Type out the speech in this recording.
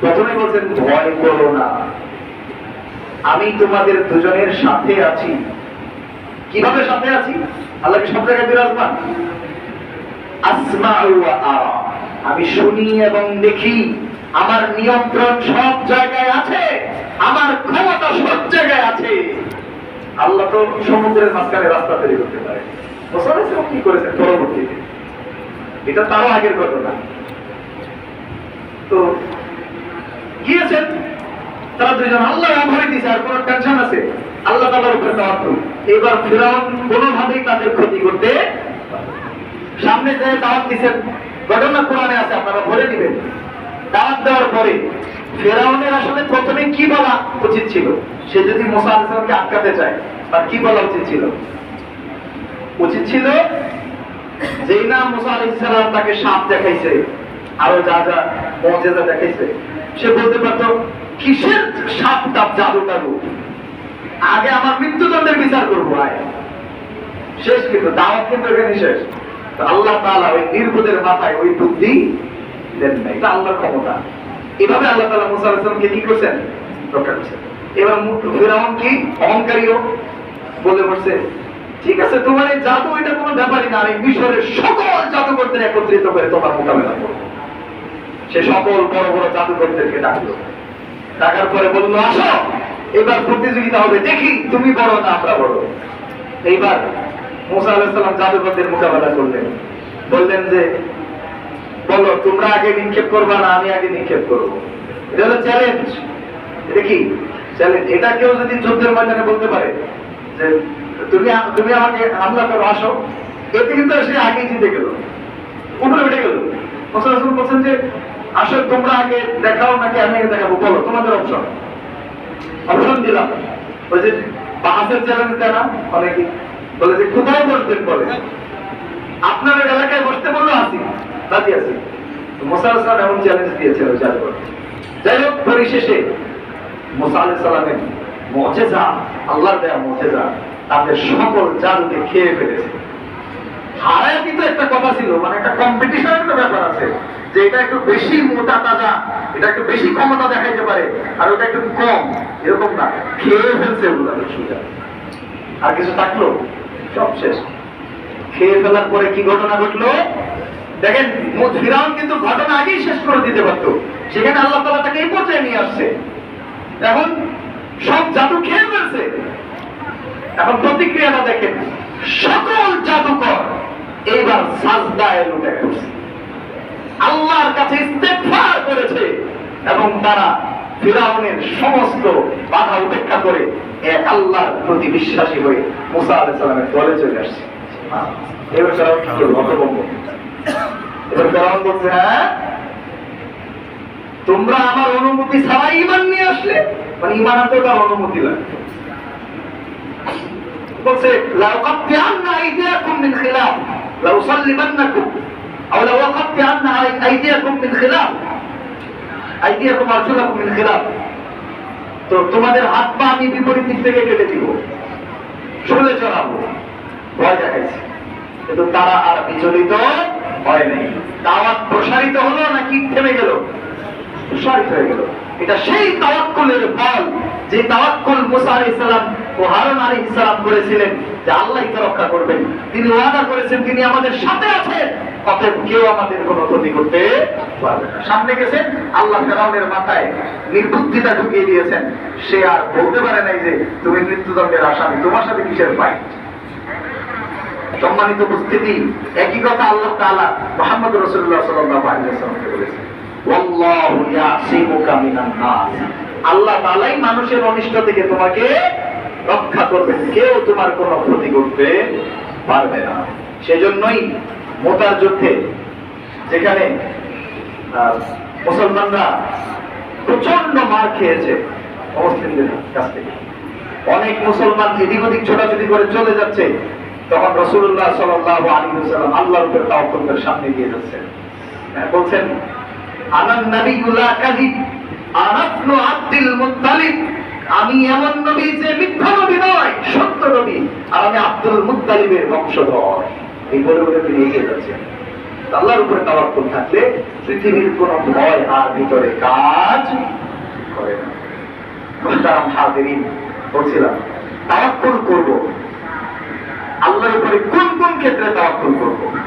প্রথমে বলছেন, ভয় করো না। আমি তোমাদের দুজনের সাথে আছি। কীভাবে সাথে আছি? আল্লাহ সব জায়গায় বিরাজমান? আসমাউ আমি শুনি এবং দেখি, আমার নিয়ন্ত্রণ সব জায়গায় আছে, আমার ক্ষমতা সব জায়গায় আছে। আল্লাহ তো সমুদ্রের মাঝখানে রাস্তা তৈরি করতে পারে। কি করেছেন পরবর্তীতে? এটা তারও আগের ঘটনা। তো গিয়েছেন, তারা দুজন আল্লাহ ভয় দিছে আর কোনো টেনশন আছে। আল্লাহ তাআলার উপরে তাওয়াক্কুল। এবার ফিরাউন কোনোভাবেই তাদের ক্ষতি করতে সামনে যে দাওয়াত দিছেন ঘটনা কোরআনে আছে, আপনারা ভরে দিবেন দাওয়াত দেওয়ার পরে ফেরাউনের আসলে প্রথমে কি বলা উচিত ছিল? সে যদি মুসা আলাইহিসসালামকে আটকাতে চায়, তার কি বলা উচিত ছিল? উচিত ছিল যেই না মুসা আলাইহিসসালাম তাকে সাপ দেখাইছে, আরও যা যা মজেজা দেখাইছে সে বলতে পারতো, কিসের সাপ টাপ জাদু টাদু আগে আমার মৃত্যুদণ্ডের বিচার করব, আয়। শেষ কিন্তু, দাওয়াত কিন্তু এখানে শেষ। আল্লাহ তাআলা ওই নির্বোধের মাথায় ওই বুদ্ধি দেন নাই। এটা আল্লাহর ক্ষমতা। এভাবে আল্লাহ তালা মুসা আলাইহিস কি করছেন? রক্ষা করছেন। এবার ফিরাউন কি? অহংকারীও বলে বসছে, ঠিক আছে, তোমার এই জাদু, এটা কোনো ব্যাপারই না। আমি মিশরের সকল জাদুকরদের একত্রিত করে তোমার মোকাবেলা করব সে সকল বড় বড় জাদুকরদেরকে ডাকলো। ডাকার পরে বলল, আসো, এবার প্রতিযোগিতা হবে, দেখি তুমি বড় না আমরা বড়। এইবার মুসা আলাহিসাল্লাম জাদুকরদের মোকাবেলা করলেন। বললেন যে, বলো, তোমরা আগে নিক্ষেপ করবা না আমি আগে নিক্ষেপ করব? এটা হলো চ্যালেঞ্জ এটা কি? চ্যালেঞ্জ এটা কেউ যদি যুদ্ধের ময়দানে বলতে পারে যে, তুমি তুমি আমাকে হামলা করো, আসো। এতে কিন্তু সে আগে জিতে গেল। উপরে উঠে গেল। মুসা বলছেন যে আসো, তোমরা আগে দেখাও নাকি আমি আগে দেখাবো, বলো, তোমাদের অপশন অপশন দিলাম। ওই যে বাহাসের চ্যালেঞ্জ দেয় অনেকে। বলে যে, কোথায় বসবেন বলে? আপনার এলাকায় বসতে বলল আসি। রাজি আছি মোসা আলাইসালাম এমন চ্যালেঞ্জ দিয়েছে ওই জাদুঘর যাই হোক পরিশেষে মোসা আলাইসালামের মজেজা আল্লাহ দেয়া মজেজা, তাদের সকল জাদুকে খেয়ে ফেলেছে। হারায় কিন্তু একটা কথা ছিল মানে একটা কম্পিটিশনের একটা ব্যাপার আছে, যে এটা একটু বেশি মোটা তাজা, এটা একটু বেশি ক্ষমতা দেখাইতে পারে, আর ওটা একটু কম, এরকম না, খেয়ে ফেলছে ওগুলো আর কিছু থাকল? সব শেষ। খেয়ে ফেলার পরে কি ঘটনা ঘটলো? দেখেন ফিরাউন কিন্তু ঘটনা আগেই শেষ করে দিতে পারতো। সেখানে আল্লাহ তালা তাকে এই পর্যায়ে নিয়ে আসছে। এখন সব জাদু খেয়ে ফেলছে। এখন প্রতিক্রিয়াটা দেখেন, সকল জাদুকর সাজদায় লুটে গেছে। আল্লাহর কাছে ইস্তেফার করেছে এবং তারা ফিরাউনের সমস্ত বাধা উপেক্ষা করে আল্লাহর প্রতি বিশ্বাসী হয়ে মুসা সালামের দলে চলে আসছে। হ্যাঁ? তোমরা আমার অনুমতি ছাড়া ইমান নিয়ে আসলে? মানে ইমান আনতে তার অনুমতি লাগে। বলছে লাউকাত বিআন্না আইদিয়াকুম দিন খেলা لأصلبنكم أو لأقطعن أيديكم من خلاف أيديكم أرجلكم من خلاف তো তোমাদের হাত পা আমি বিপরীত দিক থেকে কেটে দিব শুনে চড়াবো ভয় দেখাইছে কিন্তু তারা আর বিচলিত হয় নাই দাওয়াত প্রসারিত হলো নাকি থেমে গেল প্রসারিত হয়ে গেল এটা সেই তাওয়াক্কুলের ফল যে তাওয়াক্কুল মুসা আলাইহিস সালাম ও হারুন আলাইহিস সালাম করেছিলেন যে আল্লাহই রক্ষা করবেন। তিনি ওয়াদা করেছেন, তিনি আমাদের সাথে আছেন। অতএব কেউ আমাদের কোনো ক্ষতি করতে সামনে গেছেন, আল্লাহ ফেরাউনের মাথায় নির্বুদ্ধিতা ঢুকিয়ে দিয়েছেন। সে আর বলতে পারে নাই যে, তুমি মৃত্যুদণ্ডের আসামি, তোমার সাথে কিসের পাই সম্মানিত উপস্থিতি, একই কথা আল্লাহ তাআলা মুহাম্মদ রাসূলুল্লাহ সাল্লাল্লাহু বলেছেন। আল্লাহ তাআলাই মানুষের অনিষ্ট থেকে তোমাকে রক্ষা করবেন কেউ তোমার কোনো ক্ষতি করতে পারবে না। সেজন্যই মোতার যুদ্ধে যেখানে মুসলমানরা প্রচণ্ড মার খেয়েছে মুসলিমদের কাছ থেকে। অনেক মুসলমান এদিক ওদিক ছোটাছুটি করে চলে যাচ্ছে। তখন রসুল্লাহ সাল্লাহ আলী সাল্লাম আল্লাহর উপরে তাওয়াক্কুলের সামনে গিয়ে যাচ্ছেন। হ্যাঁ, বলছেন আনান নবিউল্লাহ কাযিব আনাবনু আব্দুল মুত্তালিব। আমি এমন নবী যে মিথ্যা নবী নয়, সত্য নবী। আর আমি আব্দুল মুত্তালিবের বংশধর। এই বলে বলে তিনি এগিয়ে যাচ্ছেন। আল্লাহর উপরে তাওয়াক্কুল থাকলে পৃথিবীর কোনো ভয় আর ভিতরে কাজ করে না। মুহতারাম হাজিরিন, বলছিলাম, তাওয়াক্কুল করব। আল্লাহর উপরে কোন কোন ক্ষেত্রে তাওয়াক্কুল করব?